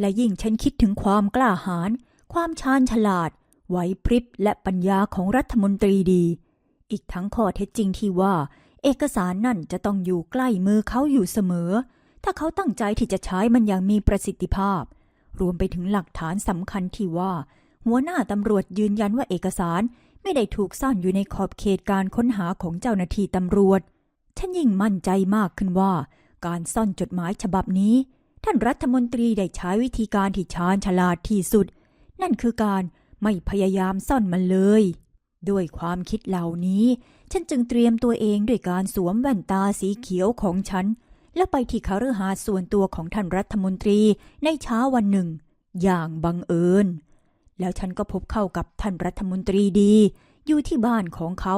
และยิ่งฉันคิดถึงความกล้าหาญความชาญฉลาด ไหวพริบและปัญญาของรัฐมนตรีดี อีกทั้งข้อเท็จจริงที่ว่า เอกสารนั่นจะต้องอยู่ใกล้มือเขาอยู่เสมอ ถ้าเขาตั้งใจที่จะใช้มันอย่างมีประสิทธิภาพ รวมไปถึงหลักฐานสำคัญที่ว่า หัวหน้าตำรวจยืนยันว่าเอกสารไม่ได้ถูกซ่อนอยู่ในขอบเขตการค้นหาของเจ้าหน้าที่ตำรวจ ฉันยิ่งมั่นใจมากขึ้นว่า การซ่อนจดหมายฉบับนี้ ท่านรัฐมนตรีได้ใช้วิธีการที่ชาญฉลาดที่สุด นั่นคือการไม่พยายามซ่อนมันเลย ด้วยความคิดเหล่านี้ ฉันจึงเตรียมตัวเองด้วยการสวมแว่นตาสีเขียวของฉัน และไปที่คฤหาสน์ส่วนตัวของท่านรัฐมนตรีในเช้าวันหนึ่ง อย่างบังเอิญ แล้วฉันก็พบเข้ากับท่านรัฐมนตรีดี อยู่ที่บ้านของเขา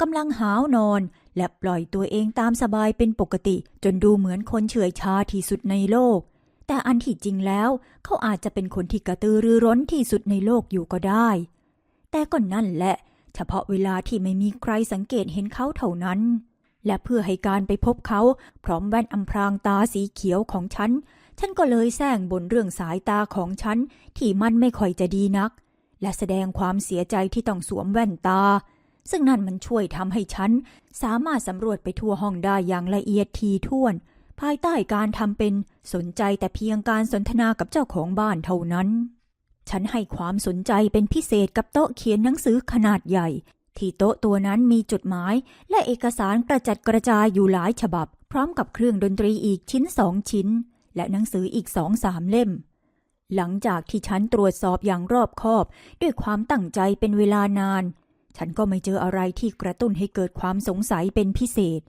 กำลังหาวนอน และปล่อยตัวเองตามสบายเป็นปกติ จนดูเหมือนคนเฉื่อยชาที่สุดในโลก แต่อันที่จริงแล้ว เขาอาจจะเป็นคนที่กระตือรือร้นที่สุดในโลกอยู่ก็ได้ แต่ก็นั่นแหละ เฉพาะเวลาที่ไม่มีใครสังเกตเห็นเขาเท่านั้น และเพื่อให้การไปพบเขา พร้อมแว่นอำพรางตาสีเขียวของฉัน ฉันก็เลยแซงบนเรื่องสายตาของฉันที่มันไม่ค่อยจะดีนัก และแสดงความเสียใจที่ต้องสวมแว่นตา ซึ่งนั่นมันช่วยทำให้ฉัน สามารถสำรวจไปทั่วห้องได้อย่างละเอียดทีท่วน ภายใต้การทำเป็นสนใจแต่เพียงการสนทนากับเจ้าของบ้านเท่านั้น ฉันให้ความสนใจเป็นพิเศษกับโต๊ะเขียนหนังสือขนาดใหญ่ ที่โต๊ะตัวนั้นมีจดหมาย และเอกสารกระจัดกระจายอยู่หลายฉบับ พร้อมกับเครื่องดนตรีอีกชิ้นสองชิ้น และหนังสืออีกสองสามเล่มหลังจากที่ฉันตรวจสอบอย่างรอบคอบ ด้วยความตั้งใจเป็นเวลานาน ฉันก็ไม่เจออะไรที่กระตุ้นให้เกิดความสงสัยเป็นพิเศษ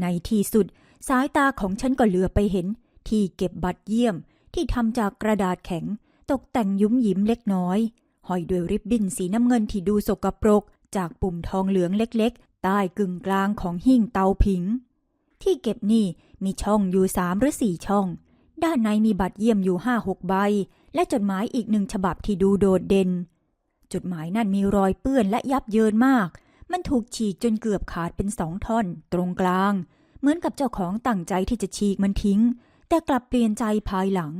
ในที่สุดสายตาของฉันก็เหลือไปเห็น ที่เก็บบัตรเยี่ยมที่ทำจากกระดาษแข็ง ตกแต่งยุ้มยิ้มเล็กน้อยห้อยด้วยริบบิ้นสีน้ำเงินที่ดูสกปรก จากปุ่มทองเหลืองเล็กๆ ใต้กึ่งกลางของหิ้งเตาผิง ที่เก็บนี่มีช่องอยู่สามหรือสี่ช่อง ด้านในมีบัตรเยี่ยมอยู่ห้าหกใบ และจดหมายอีกหนึ่งฉบับที่ดูโดดเด่น จดหมายนั่นมีรอยเปื้อนและยับเยินมาก มันถูกฉีกจนเกือบขาดเป็นสองท่อน ตรงกลาง เหมือนกับเจ้าของตั้งใจที่จะฉีกมันทิ้ง แต่กลับเปลี่ยนใจภายหลัง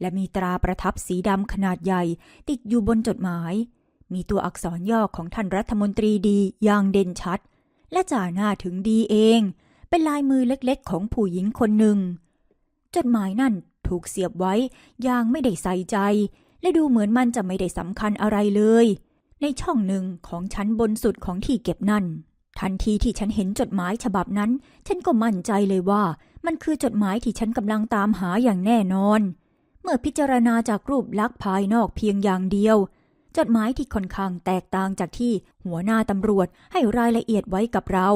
และมีตราประทับสีดำขนาดใหญ่ ติดอยู่บนจดหมาย มีตัวอักษรย่อของท่านรัฐมนตรีดีอย่างเด่นชัด และจ่าหน้าถึงดีเอง เป็นลายมือเล็กๆ ของผู้หญิงคนหนึ่ง จดหมายนั่นถูกเสียบไว้อย่างไม่ได้ใส่ใจ และดูเหมือนมันจะไม่ได้สำคัญอะไรเลย ในช่องหนึ่งของชั้นบนสุดของที่เก็บนั่น ทันทีที่ฉันเห็นจดหมายฉบับนั้น ฉันก็มั่นใจเลยว่า มันคือจดหมายที่ฉันกำลังตามหาอย่างแน่นอน เมื่อพิจารณาจากรูปลักษณ์ภายนอกเพียงอย่างเดียว จดหมายที่ค่อนข้างแตกต่างจากที่หัวหน้าตำรวจให้รายละเอียดไว้กับเรา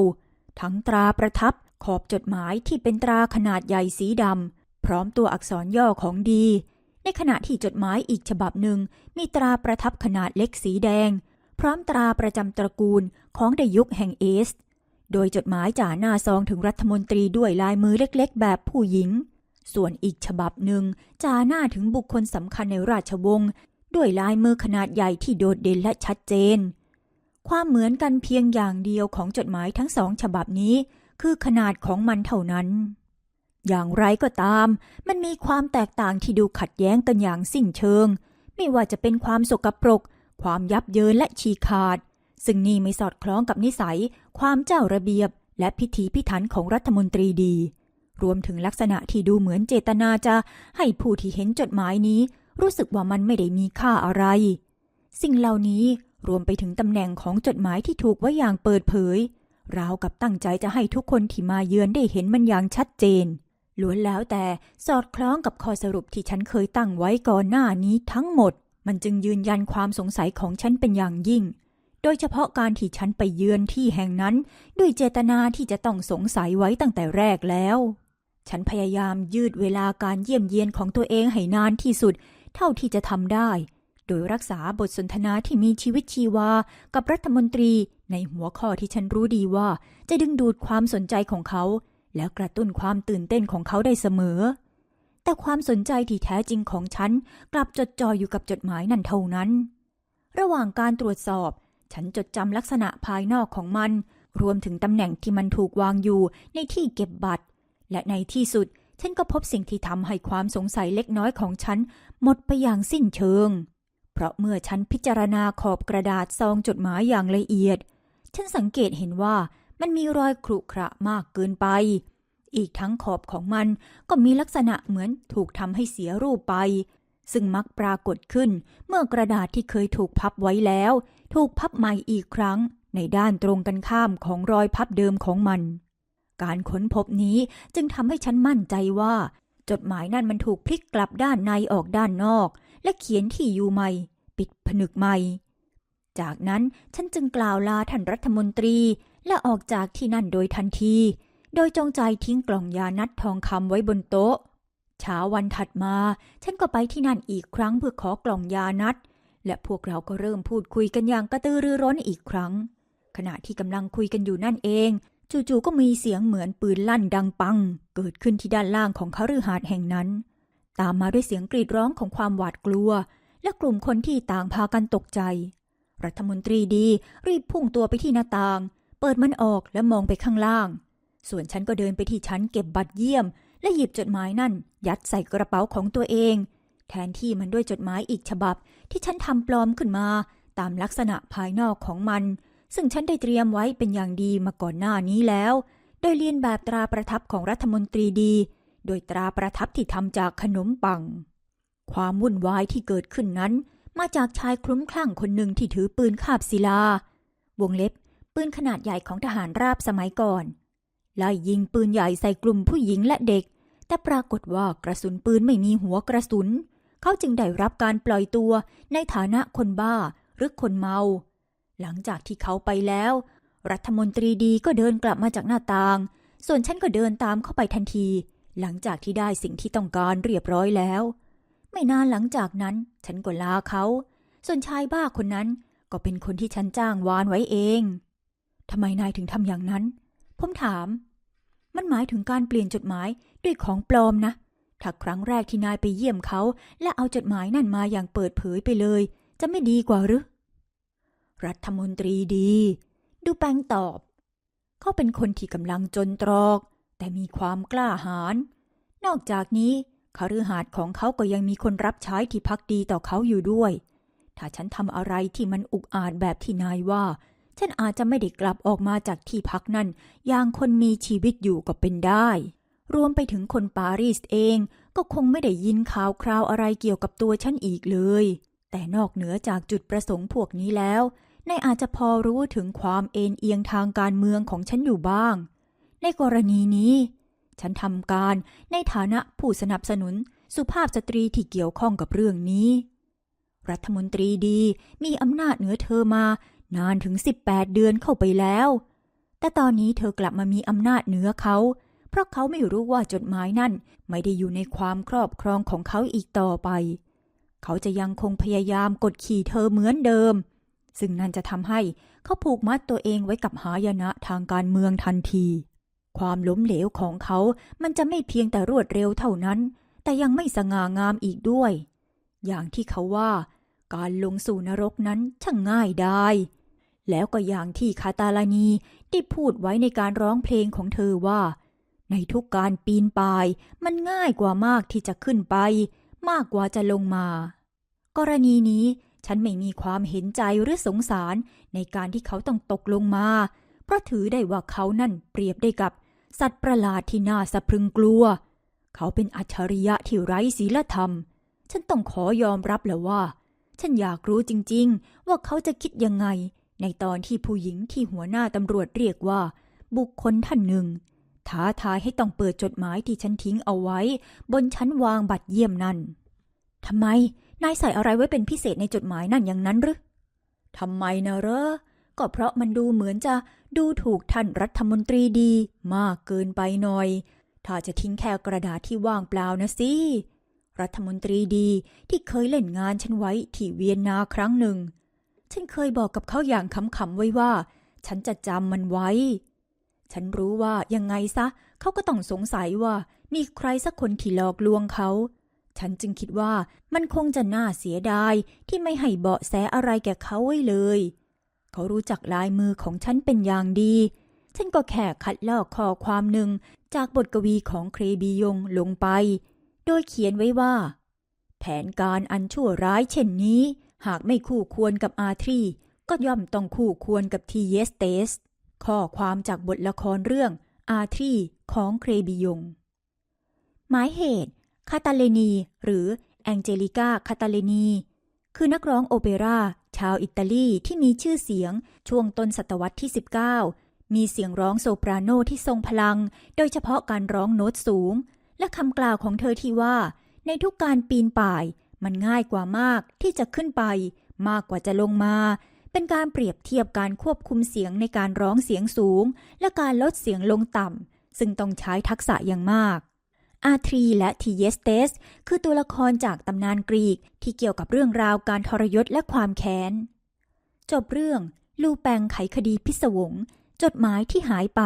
ทั้งตราประทับขอบจดหมายที่เป็นตราขนาดใหญ่สีดำพร้อมตัวอักษรย่อของดี ในขณะที่จดหมายอีกฉบับหนึ่ง มีตราประทับขนาดเล็กสีแดง พร้อมตราประจำตระกูลของในยุคแห่งเอส โดยจดหมายจ่าหน้าซองถึงรัฐมนตรีด้วยลายมือเล็กๆ แบบผู้หญิง ส่วนอีกฉบับหนึ่งจ่าหน้าถึงบุคคลสำคัญในราชวงศ์ด้วยลายมือขนาดใหญ่ที่โดดเด่นและชัดเจน ความเหมือนกันเพียงอย่างเดียวของจดหมายทั้งสองฉบับนี้ คือขนาดของมันเท่านั้น อย่างไรก็ตาม มันมีความแตกต่างที่ดูขัดแย้งกันอย่างสิ้นเชิง ไม่ว่าจะเป็นความสกปรก ความยับเยินและฉีกขาด ซึ่งนี่ไม่สอดคล้องกับนิสัย ความเจ้าระเบียบ และพิธีพิถันของรัฐมนตรีดี รวมถึงลักษณะที่ดูเหมือนเจตนาจะให้ผู้ที่เห็นจดหมายนี้ รู้สึกว่ามันไม่ได้มีค่าอะไร สิ่งเหล่านี้รวมไปถึงตำแหน่งของจดหมายที่ถูกไว้อย่างเปิดเผย ราวกับตั้งใจจะให้ทุกคนที่มาเยือนได้เห็นมันอย่างชัดเจน ล้วนแล้วแต่สอดคล้องกับข้อสรุปที่ฉันเคยตั้งไว้ก่อนหน้านี้ทั้งหมด มันจึงยืนยันความสงสัยของฉันเป็นอย่างยิ่ง โดยเฉพาะการที่ฉันไปเยือนที่แห่งนั้น ด้วยเจตนาที่จะต้องสงสัยไว้ตั้งแต่แรกแล้ว ฉันพยายามยืดเวลาการเยี่ยมเยียนของตัวเองให้นานที่สุด เท่าที่จะทำได้ โดยรักษาบทสนทนาที่มีชีวิตชีวา กับรัฐมนตรีในหัวข้อที่ฉันรู้ดีว่า จะดึงดูดความสนใจของเขา แล้วกระตุ้นความตื่นเต้นของเขาได้เสมอ แต่ความสนใจที่แท้จริงของฉัน กลับจดจ่ออยู่กับจดหมายนั่นเท่านั้น ระหว่างการตรวจสอบ ฉันจดจำลักษณะภายนอกของมัน รวมถึงตำแหน่งที่มันถูกวางอยู่ในที่เก็บบัตร และในที่สุดฉันก็พบสิ่งที่ทำให้ความสงสัยเล็กน้อยของฉัน หมดไปอย่างสิ้นเชิง เพราะเมื่อฉันพิจารณาขอบกระดาษซองจดหมายอย่างละเอียด ฉันสังเกตเห็นว่า มันมีรอยขรุขระมากเกินไป อีกทั้งขอบของมันก็มีลักษณะเหมือนถูกทำให้เสียรูปไป ซึ่งมักปรากฏขึ้นเมื่อกระดาษที่เคยถูกพับไว้แล้ว ถูกพับใหม่อีกครั้ง ในด้านตรงกันข้ามของรอยพับเดิมของมัน การค้นพบนี้จึงทำให้ฉันมั่นใจว่า จดหมายนั่นมันถูกพลิกกลับด้านในออกด้านนอก และเขียนที่อยู่ใหม่ ปิดผนึกใหม่จากนั้นฉันจึงกล่าวลาท่านรัฐมนตรี และออกจากที่นั่นโดยทันที โดยจงใจทิ้งกล่องยานัดทองคำไว้บนโต๊ะ เช้าวันถัดมา ฉันก็ไปที่นั่นอีกครั้งเพื่อขอกล่องยานัด และพวกเราก็เริ่มพูดคุยกันอย่างกระตือรือร้นอีกครั้ง ขณะที่กำลังคุยกันอยู่นั่นเอง จู่ๆก็มีเสียงเหมือนปืนลั่นดังปัง เกิดขึ้นที่ด้านล่างของคฤหาสน์แห่งนั้น ตามมาด้วยเสียงกรีดร้องของความหวาดกลัว และกลุ่มคนที่ต่างพากันตกใจ รัฐมนตรีดีรีบพุ่งตัวไปที่หน้าต่าง เปิดมันออกและมองไปข้างล่าง ส่วนฉันก็เดินไปที่ชั้นเก็บบัตรเยี่ยม และหยิบจดหมายนั่น ยัดใส่กระเป๋าของตัวเอง แทนที่มันด้วยจดหมายอีกฉบับ ที่ฉันทำปลอมขึ้นมา ตามลักษณะภายนอกของมัน ซึ่งฉันได้เตรียมไว้เป็นอย่างดีมาก่อนหน้านี้แล้ว โดยเรียนแบบตราประทับของรัฐมนตรีดี โดยตราประทับที่ทำจากขนมปัง ความวุ่นวายที่เกิดขึ้นนั้น มาจากชายคลุ้มคลั่งคนหนึ่งที่ถือปืนคาบศิลาวงเล็บ ปืนขนาดใหญ่ของทหารราบสมัยก่อนไล่ยิงปืนใหญ่ใส่กลุ่มผู้หญิงและเด็ก แต่ปรากฏว่ากระสุนปืนไม่มีหัวกระสุน เขาจึงได้รับการปล่อยตัวในฐานะคนบ้าหรือคนเมา หลังจากที่เขาไปแล้ว รัฐมนตรีดีก็เดินกลับมาจากหน้าต่าง ส่วนฉันก็เดินตามเข้าไปทันที หลังจากที่ได้สิ่งที่ต้องการเรียบร้อยแล้ว ไม่นานหลังจากนั้น ฉันก็ลาเขา ส่วนชายบ้าคนนั้นก็เป็นคนที่ฉันจ้างวานไว้เอง ทำไมนายถึงทำอย่างนั้น ผมถาม มันหมายถึงการเปลี่ยนจดหมายด้วยของปลอมนะ ถ้าครั้งแรกที่นายไปเยี่ยมเขา และเอาจดหมายนั่นมาอย่างเปิดเผยไปเลย จะไม่ดีกว่าหรือ รัฐมนตรีดี ดูแปงตอบ เขาเป็นคนที่กำลังจนตรอก แต่มีความกล้าหาญ นอกจากนี้คฤหาสน์ของเขาก็ยังมีคนรับใช้ที่พักดีต่อเขาอยู่ด้วย ถ้าฉันทำอะไรที่มันอุกอาจแบบที่นายว่า ฉันอาจจะไม่ได้กลับออกมาจากที่พักนั่นอย่างคนมีชีวิตอยู่ก็เป็นได้ รวมไปถึงคนปารีสเองก็คงไม่ได้ยินข่าวคราวอะไรเกี่ยวกับตัวฉันอีกเลย แต่นอกเหนือจากจุดประสงค์พวกนี้แล้วนายอาจจะพอรู้ถึงความเอ็นเอียงทางการเมืองของฉันอยู่บ้าง ในกรณีนี้ ฉันทำการในฐานะผู้สนับสนุนสุภาพสตรีที่เกี่ยวข้องกับเรื่องนี้ รัฐมนตรีดีมีอำนาจเหนือเธอมา นานถึง 18 เดือนเข้าไปแล้ว แต่ตอนนี้เธอกลับมามีอำนาจเหนือเขา เพราะเขาไม่รู้ว่าจดหมายนั่นไม่ได้อยู่ในความครอบครองของเขาอีกต่อไป เขาจะยังคงพยายามกดขี่เธอเหมือนเดิม ซึ่งนั่นจะทำให้เขาผูกมัดตัวเองไว้กับหายนะทางการเมืองทันที ความล้มเหลวของเขา มันจะไม่เพียงแต่รวดเร็วเท่านั้น แต่ยังไม่สง่างามอีกด้วย อย่างที่เขาว่า การลงสู่นรกนั้นช่างง่ายได้ แล้วก็อย่างที่คาตาลานีได้พูดไว้ในการร้องเพลงของเธอว่า ในทุกการปีนป่าย มันง่ายกว่ามากที่จะขึ้นไป มากกว่าจะลงมา กรณีนี้ฉันไม่มีความเห็นใจหรือสงสารในการที่เขาต้องตกลงมา เพราะถือได้ว่าเขานั่นเปรียบได้กับ สัตว์ประหลาดที่น่าสะพรึงกลัว เขาเป็นอัจฉริยะที่ไร้ศีลธรรม ฉันต้องขอยอมรับแล้วว่า ฉันอยากรู้จริง ๆ ว่าเขาจะคิดยังไง ในตอนที่ผู้หญิงที่หัวหน้าตำรวจเรียกว่า บุคคลท่านหนึ่งท้าทายให้ต้องเปิดจดหมายที่ฉันทิ้งเอาไว้ บนชั้นวางบัตรเยี่ยมนั่นทำไม นายใส่อะไรไว้เป็นพิเศษในจดหมายนั่นอย่างนั้นหรือทำไมนะเรอก็เพราะมันดูเหมือนจะดูถูกท่านรัฐมนตรีดี มากเกินไปหน่อย ถ้าจะทิ้งแค่กระดาษที่ว่างเปล่านะสิ รัฐมนตรีดีที่เคยเล่นงานฉันไว้ที่เวียนนาครั้งหนึ่ง ฉันเคยบอกกับเขาอย่างขำๆไว้ว่า ฉันจะจำมันไว้ ฉันรู้ว่ายังไงซะ เขาก็ต้องสงสัยว่า มีใครสักคนที่หลอกลวงเขา ฉันจึงคิดว่ามันคงจะน่าเสียดายที่ไม่ให้เบาะแสอะไรแก่เขาไว้เลย เขารู้จักลายมือของฉันเป็นอย่างดี ฉันก็แค่คัดลอกข้อความหนึ่งจากบทกวีของเครบียงลงไป โดยเขียนไว้ว่า แผนการอันชั่วร้ายเช่นนี้ หากไม่คู่ควรกับอาทรีก็ย่อมต้องคู่ควรกับทีเยสเตส ข้อความจากบทละครเรื่องอาทรีของเครบิยง หมายเหตุ คาตาเลนี หรือแองเจลิกาคาตาเลนี คือนักร้องโอเปร่า ชาวอิตาลีที่มีชื่อเสียงช่วงต้นศตวรรษที่ 19 มีเสียงร้องโซปราโนที่ทรงพลัง โดยเฉพาะการร้องโน้ตสูง และคำกล่าวของเธอที่ว่า ในทุกการปีนป่าย มันง่ายกว่ามากที่จะขึ้นไป มากกว่าจะลงมา เป็นการเปรียบเทียบการควบคุมเสียงในการร้องเสียงสูง และการลดเสียงลงต่ำซึ่งต้องใช้ทักษะอย่างมากอาทรีและทีเยสเตสคือตัวละครจากตำนานกรีกที่เกี่ยวกับเรื่องราวการทรยศและความแค้น จบเรื่อง ลูแปงไขคดีพิศวง จดหมายที่หายไป